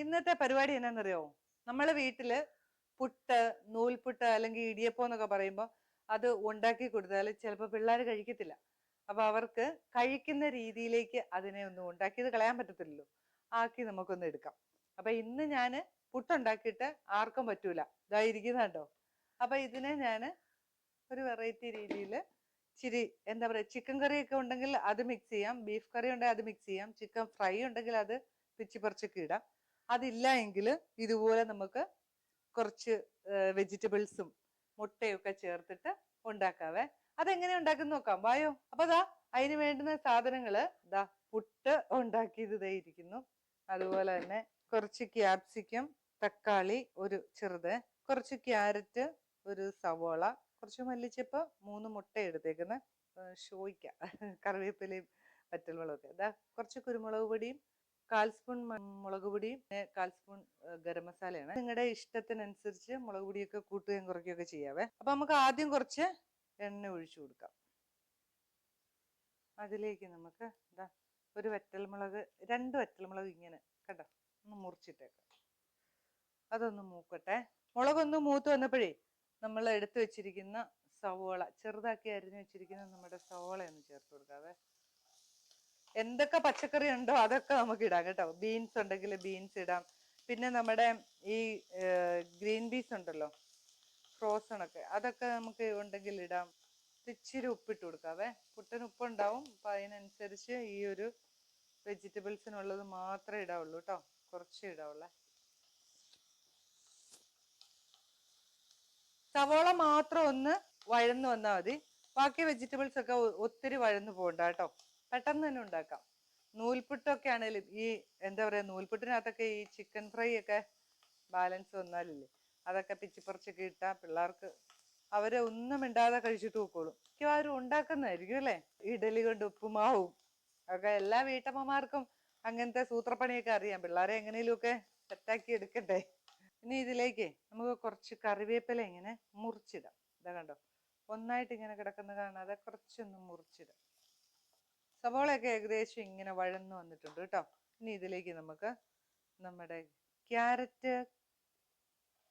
ഇന്നത്തെ പരിപാടി എന്നാന്നറിയോ? നമ്മളെ വീട്ടിൽ പുട്ട് നൂൽപുട്ട് അല്ലെങ്കിൽ ഇടിയപ്പം എന്നൊക്കെ പറയുമ്പോൾ അത് ഉണ്ടാക്കി കൊടുത്താൽ ചിലപ്പോൾ പിള്ളേർ കഴിക്കത്തില്ല. അപ്പൊ അവർക്ക് കഴിക്കുന്ന രീതിയിലേക്ക് അതിനെ ഒന്ന് ഉണ്ടാക്കിയത് കളയാൻ പറ്റത്തില്ലല്ലോ. ആക്കി നമുക്കൊന്ന് എടുക്കാം. അപ്പൊ ഇന്ന് ഞാൻ പുട്ടുണ്ടാക്കിയിട്ട് ആർക്കും പറ്റൂല. ഇതാ ഇരിക്കുന്നുണ്ടോ അപ്പൊ ഇതിനെ ഞാൻ ഒരു വെറൈറ്റി രീതിയിൽ ചിരി എന്താ പറയുക ചിക്കൻ കറി ഒക്കെ ഉണ്ടെങ്കിൽ അത് മിക്സ് ചെയ്യാം. ബീഫ് കറി ഉണ്ടെങ്കിൽ അത് മിക്സ് ചെയ്യാം. ചിക്കൻ ഫ്രൈ ഉണ്ടെങ്കിൽ അത് പിച്ചി പറിച്ചൊക്കെ ഇടാം. അതില്ല എങ്കിൽ ഇതുപോലെ നമുക്ക് കുറച്ച് വെജിറ്റബിൾസും മുട്ടയൊക്കെ ചേർത്തിട്ട് ഉണ്ടാക്കാവേ. അതെങ്ങനെ ഉണ്ടാക്കുന്ന നോക്കാം. വായോ. അപ്പൊ ദാ അതിന് വേണ്ടുന്ന സാധനങ്ങൾ ദാ പുട്ട് ഉണ്ടാക്കിയത് ദേ ഇരിക്കുന്നു. അതുപോലെ തന്നെ കുറച്ച് ക്യാപ്സിക്കം തക്കാളി ഒരു ചെറുത് കുറച്ച് ക്യാരറ്റ് ഒരു സവോള കുറച്ച് മല്ലിച്ചപ്പ് മൂന്ന് മുട്ട എടുത്തേക്കുന്നത് ഷോയ്ക്ക കറിവേപ്പിലയും പറ്റൽമുളകൊക്കെ ഇതാ കുറച്ച് കുരുമുളക് പൊടിയും കാൽ സ്പൂൺ മുളക് പൊടിയും കാൽ സ്പൂൺ ഗരം മസാലയാണ്. നിങ്ങളുടെ ഇഷ്ടത്തിനനുസരിച്ച് മുളക് പൊടിയൊക്കെ കൂട്ടുകയും കുറയ്ക്കുകയൊക്കെ ചെയ്യാവേ. അപ്പൊ നമുക്ക് ആദ്യം കുറച്ച് എണ്ണ ഒഴിച്ചു കൊടുക്കാം. അതിലേക്ക് നമുക്ക് എന്താ ഒരു വറ്റൽമുളക് രണ്ട് വറ്റൽമുളക് ഇങ്ങനെ കണ്ടോ? ഒന്ന് മുറിച്ചിട്ടേക്കാം. അതൊന്ന് മൂക്കട്ടെ. മുളകൊന്ന് മൂത്ത് വന്നപ്പോഴേ നമ്മൾ എടുത്തു വെച്ചിരിക്കുന്ന സവോള ചെറുതാക്കി അരിഞ്ഞു വെച്ചിരിക്കുന്ന നമ്മുടെ സവോള ഒന്ന് ചേർത്ത് കൊടുക്കാവേ. എന്തൊക്കെ പച്ചക്കറി ഉണ്ടോ അതൊക്കെ നമുക്ക് ഇടാം കേട്ടോ. ബീൻസ് ഉണ്ടെങ്കിൽ ബീൻസ് ഇടാം. പിന്നെ നമ്മുടെ ഈ ഗ്രീൻ പീസ് ഉണ്ടല്ലോ ഫ്രോസൺ ഒക്കെ അതൊക്കെ നമുക്ക് ഉണ്ടെങ്കിൽ ഇടാം. ഇച്ചിരി ഉപ്പിട്ട് കൊടുക്കാവേ. പുട്ടൻ ഉപ്പുണ്ടാവും. അപ്പം അതിനനുസരിച്ച് ഈ ഒരു വെജിറ്റബിൾസിനുള്ളത് മാത്രമേ ഇടാവുള്ളൂ കേട്ടോ. കുറച്ച് ഇടാവുള്ളേ. സവോള മാത്രം ഒന്ന് വഴന്ന് വന്നാൽ മതി. ബാക്കി വെജിറ്റബിൾസ് ഒക്കെ ഒത്തിരി വഴന്ന് പോകണ്ട കേട്ടോ. പെട്ടെന്ന് തന്നെ ഉണ്ടാക്കാം. നൂൽപുട്ടൊക്കെ ആണെങ്കിലും ഈ എന്താ പറയാ നൂൽപുട്ടിനകത്തൊക്കെ ഈ ചിക്കൻ ഫ്രൈ ഒക്കെ ബാലൻസ് വന്നാലില്ലേ അതൊക്കെ പിച്ചിപ്പറിച്ചൊക്കെ ഇട്ടാൽ പിള്ളേർക്ക് അവരെ ഒന്നും മിണ്ടാതെ കഴിച്ചിട്ട് പോക്കോളും. മിക്കവാറും ഉണ്ടാക്കുന്നതായിരിക്കും അല്ലേ? ഇഡലി കൊണ്ട് ഉപ്പുമാവും. ഒക്കെ എല്ലാ വീട്ടമ്മമാർക്കും അങ്ങനത്തെ സൂത്രപ്പണിയൊക്കെ അറിയാം. പിള്ളേരെ എങ്ങനെയെങ്കിലുമൊക്കെ സെറ്റാക്കി എടുക്കട്ടെ ഇനി ഇതിലേക്ക് നമുക്ക് കുറച്ച് കറിവേപ്പില ഇങ്ങനെ മുറിച്ചിടാം. ഇതാ കണ്ടോ? ഒന്നായിട്ട് ഇങ്ങനെ കിടക്കുന്ന കാണാതെ കുറച്ചൊന്ന് മുറിച്ചിടാം. സവോളയൊക്കെ ഏകദേശം ഇങ്ങനെ വഴന്നു വന്നിട്ടുണ്ട് കേട്ടോ. ഇനി ഇതിലേക്ക് നമുക്ക് നമ്മുടെ ക്യാരറ്റ്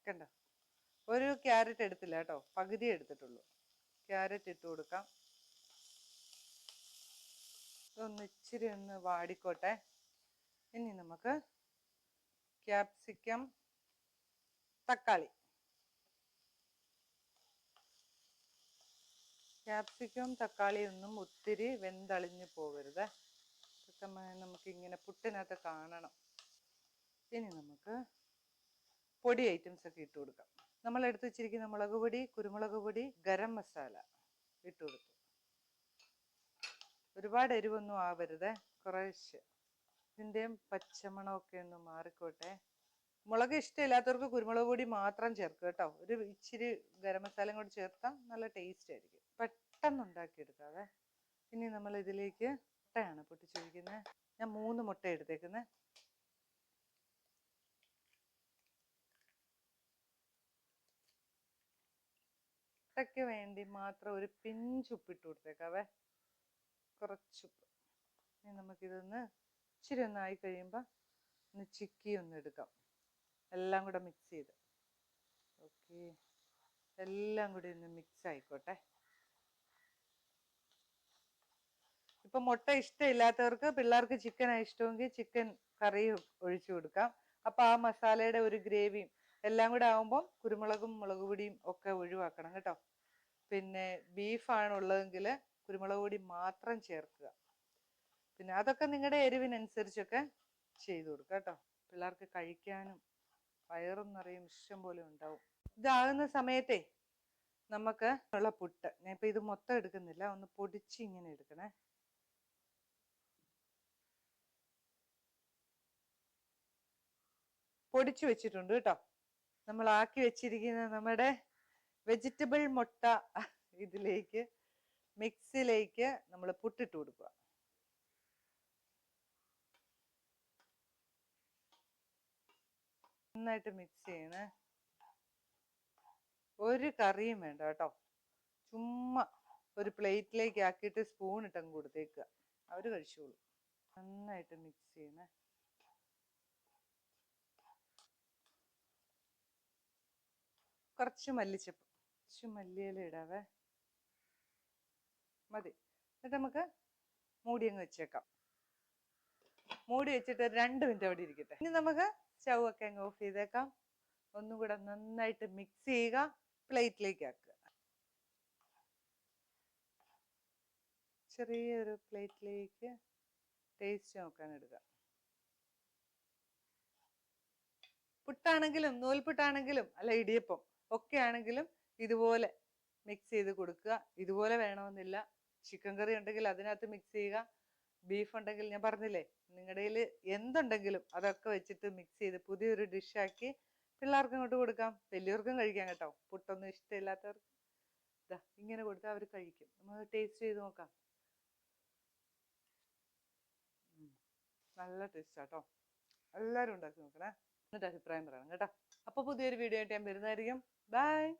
കണ്ടോ? ഒരു ക്യാരറ്റ് എടുത്തില്ല കേട്ടോ. പകുതി എടുത്തിട്ടുള്ളൂ. ക്യാരറ്റ് ഇട്ട് കൊടുക്കാം. ഇതൊന്ന് ഇച്ചിരി ഒന്ന് വാടിക്കോട്ടെ. ഇനി നമുക്ക് ക്യാപ്സിക്കം തക്കാളി. ക്യാപ്സിക്കം തക്കാളി ഒന്നും ഒത്തിരി വെന്തളിഞ്ഞു പോകരുത്. ഇതൊക്കെ നമുക്കിങ്ങനെ പുട്ടിനകത്ത് കാണണം. ഇനി നമുക്ക് പൊടി ഐറ്റംസ് ഒക്കെ ഇട്ട് കൊടുക്കാം. നമ്മൾ എടുത്തു വെച്ചിരിക്കുന്ന മുളക് പൊടി കുരുമുളക് പൊടി ഗരം മസാല ഇട്ട് കൊടുത്തു. ഒരുപാട് എരിവൊന്നും ആവരുത്. കുറേശ്ശെ. ഇതിന്റെയും പച്ചമണമൊക്കെ ഒന്ന് മാറിക്കോട്ടെ. മുളക് ഇഷ്ടമില്ലാത്തവർക്ക് കുരുമുളക് പൊടി മാത്രം ചേർക്കുക കേട്ടോ. ഒരു ഇച്ചിരി ഗരം മസാലയും കൂടി ചേർത്താൽ നല്ല ടേസ്റ്റ് ആയിരിക്കും. പെട്ടെന്ന് ഉണ്ടാക്കിയെടുക്കാവേ ഇനി നമ്മൾ ഇതിലേക്ക് മുട്ടയാണ് പൊട്ടിച്ചൊഴിക്കുന്നത് ഞാൻ മൂന്ന് മുട്ട എടുത്തേക്കുന്നത് മുട്ടയ്ക്ക് വേണ്ടി മാത്രം ഒരു പിഞ്ച് ഉപ്പിട്ട് കൊടുത്തേക്കാവേ. കുറച്ചുപ്പ് ഇനി നമുക്കിതൊന്ന് ഇച്ചിരി ഒന്നായി കഴിയുമ്പോൾ ഒന്ന് ചിക്കി ഒന്ന് എടുക്കാം. എല്ലാം കൂടെ മിക്സ് ചെയ്ത്. ഓക്കെ. എല്ലാം കൂടി ഒന്ന് മിക്സ് ആയിക്കോട്ടെ. ഇപ്പൊ മുട്ട ഇഷ്ടമില്ലാത്തവർക്ക് പിള്ളേർക്ക് ചിക്കൻ ഇഷ്ടമെങ്കിൽ ചിക്കൻ കറി ഒഴിച്ചു കൊടുക്കാം. അപ്പൊ ആ മസാലയുടെ ഒരു ഗ്രേവിയും എല്ലാം കൂടെ ആവുമ്പോൾ കുരുമുളകും മുളക് പൊടിയും ഒക്കെ ഒഴിവാക്കണം കേട്ടോ. പിന്നെ ബീഫാണ് ഉള്ളതെങ്കിൽ കുരുമുളക് പൊടി മാത്രം ചേർക്കുക. പിന്നെ അതൊക്കെ നിങ്ങളുടെ എരിവിനനുസരിച്ചൊക്കെ ചെയ്തു കൊടുക്കുക കേട്ടോ. പിള്ളേർക്ക് കഴിക്കാനും വയറും നിറയും ഇഷ്ടം പോലെ ഉണ്ടാവും. ഇതാകുന്ന സമയത്തെ നമുക്ക് ഉള്ള പുട്ട്. ഞാൻ ഇപ്പൊ ഇത് മൊത്തം എടുക്കുന്നില്ല. ഒന്ന് പൊടിച്ച് ഇങ്ങനെ എടുക്കണേ. പൊടിച്ചു വെച്ചിട്ടുണ്ട് കേട്ടോ. നമ്മൾ ആക്കി വെച്ചിരിക്കുന്ന നമ്മുടെ വെജിറ്റബിൾ മുട്ട ഇതിലേക്ക് മിക്സിലേക്ക് നമ്മൾ പുട്ടിട്ട് കൊടുക്കുക. നന്നായിട്ട് മിക്സ് ചെയ്യണേ ഒരു കറിയും വേണ്ട കേട്ടോ. ചുമ്മാ ഒരു പ്ലേറ്റിലേക്ക് ആക്കിയിട്ട് സ്പൂൺ ഇട്ടങ്ങ് കൊടുത്തേക്കുക. അവർ കഴിച്ചോളൂ. നന്നായിട്ട് മിക്സ് ചെയ്യണേ. കുറച്ച് മല്ലിച്ചപ്പ്. കുറച്ച് മല്ലിയില ഇടാവേ. മതി. എന്നിട്ട് നമുക്ക് മൂടി അങ്ങ് വെച്ചേക്കാം. മൂടി വെച്ചിട്ട് രണ്ട് മിനിറ്റ് അവിടെ ഇരിക്കട്ടെ. ഇനി നമുക്ക് ഒക്കെ അങ്ങ് ഓഫ് ചെയ്തേക്കാം. ഒന്നും കൂടെ നന്നായിട്ട് മിക്സ് ചെയ്യുക. പ്ലേറ്റിലേക്ക് ആക്കുക. ചെറിയൊരു പ്ലേറ്റിലേക്ക് ടേസ്റ്റ് നോക്കാൻ എടുക്കുക പുട്ടാണെങ്കിലും നൂൽപുട്ടാണെങ്കിലും അല്ല ഇടിയപ്പം. ഒക്കെ ആണെങ്കിലും ഇതുപോലെ മിക്സ് ചെയ്ത് കൊടുക്കുക. ഇതുപോലെ വേണമെന്നില്ല. ചിക്കൻ കറി ഉണ്ടെങ്കിൽ അതിനകത്ത് മിക്സ് ചെയ്യുക. ബീഫ് ഉണ്ടെങ്കിൽ ഞാൻ പറഞ്ഞില്ലേ നിങ്ങളുടെ കയ്യിൽ എന്തുണ്ടെങ്കിലും അതൊക്കെ വെച്ചിട്ട് മിക്സ് ചെയ്ത് പുതിയൊരു ഡിഷാക്കി പിള്ളേർക്ക് ഇങ്ങോട്ട് കൊടുക്കാം. വലിയവർക്കും കഴിക്കാം കേട്ടോ. പുട്ടൊന്നും ഇഷ്ടമില്ലാത്തവർക്ക്. ഇതാ ഇങ്ങനെ കൊടുത്താൽ അവർ കഴിക്കും. നമുക്ക് ടേസ്റ്റ് ചെയ്ത് നോക്കാം. നല്ല ടേസ്റ്റ് കേട്ടോ എല്ലാവരും ഉണ്ടാക്കി നോക്കണേ. എന്നിട്ട് അഭിപ്രായം പറയണം കേട്ടോ. അപ്പോൾ പുതിയൊരു വീഡിയോ ആയിട്ട് ഞാൻ വരുന്നതായിരിക്കും. Bye.